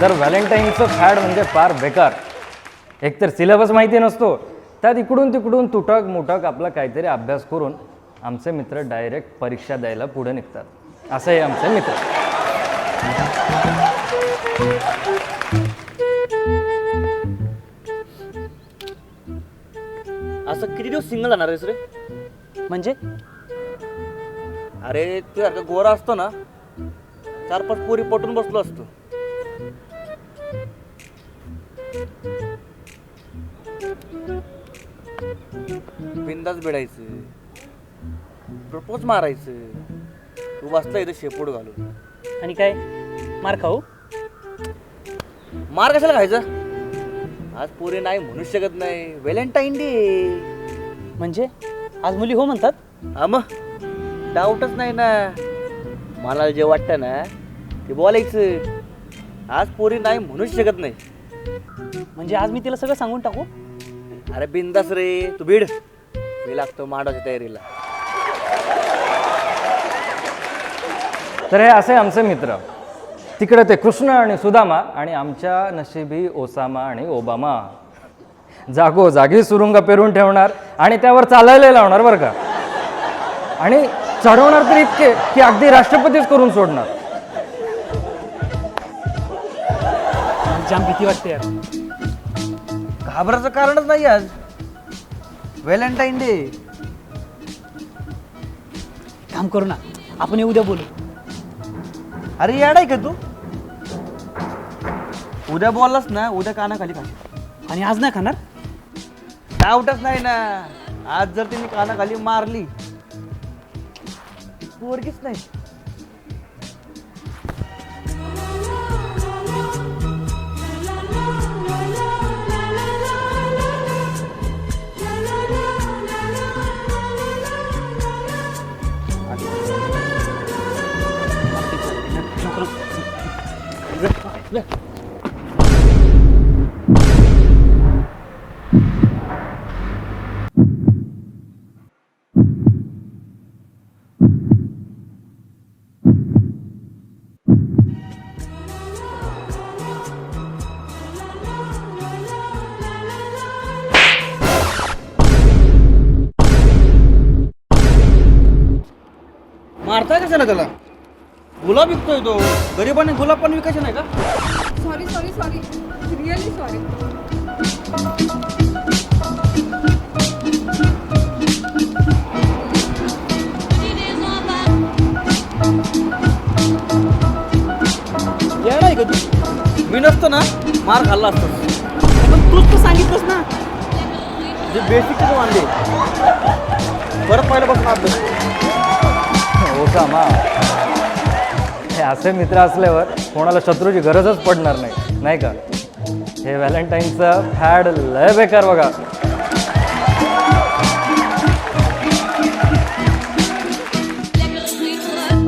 तर व्हॅलेंटाईनचं फॅड म्हणजे फार बेकार. एकतर सिलेबस माहिती नसतो त्यात इकडून तिकडून तुटक मुटक आपला काहीतरी अभ्यास करून आमचे मित्र डायरेक्ट परीक्षा द्यायला पुढे निघतात. असं हे आमचे मित्र. असं किती दिवस सिंगल जाणार आहेस रे? म्हणजे? अरे तू सारखा गोरा असतो ना. चार पाच पोरी पटून बसलो असतो. बिंदाच बेडायचं. प्रपोज मारायचं. तू बसला इथं शेपूट घालून. आणि काय? मार खाऊ? मार कशाला खायचं? आज पोरी नाही म्हणू शकत नाही. Valentine day. म्हणजे? आज मुली हो म्हणतात? हा मग. डाऊटच नाही ना. मला जे वाटतं ना ते बोलायचं. आज पोरी नाही म्हणूच शकत नाही. म्हणजे आज मी तिला सगळं सांगून टाकू? अरे बिंदास रे तू बीड मी लागतो मांडाच्या तयारीला. तर हे असे आमचे मित्र. तिकडे ते कृष्ण आणि सुदामा आणि आमच्या नशिबी ओसामा आणि ओबामा. जागो जागी सुरुंग पेरून ठेवणार आणि त्यावर चालायला लावणार बरं का. आणि चढवणार तर इतके की अगदी राष्ट्रपतीच करून सोडणार. जाम भीती वाटते यार. घाबराचं कारणच नाही आज. व्हॅलेंटाईन डे काम करू ना. आपण हे उद्या बोलू. अरे याड आहे का तू? उद्या बोललास ना उद्या कानाखाली खा आणि आज नाही खाणार? डाऊटच नाही ना. आज जर तिने कानाखाली मारली पोरगीच नाही. मारताय कशाला त्याला? गुलाब विकतोय तो. गरीबाने गुलाब पण विकायचे नाही का? Sorry sorry sorry really sorry आहे का तू मी नसतो ना मार खाल्ला असतो. पण तूच तर सांगितलंस ना. जे बेसिक मानले परत पहिल्यापासून अभ्यास ओसामा हे असे मित्र असल्यावर कोणाला शत्रूची गरजच पडणार नाही नाही का? हे व्हॅलेंटाईनचं फॅड लय बेकार बघा.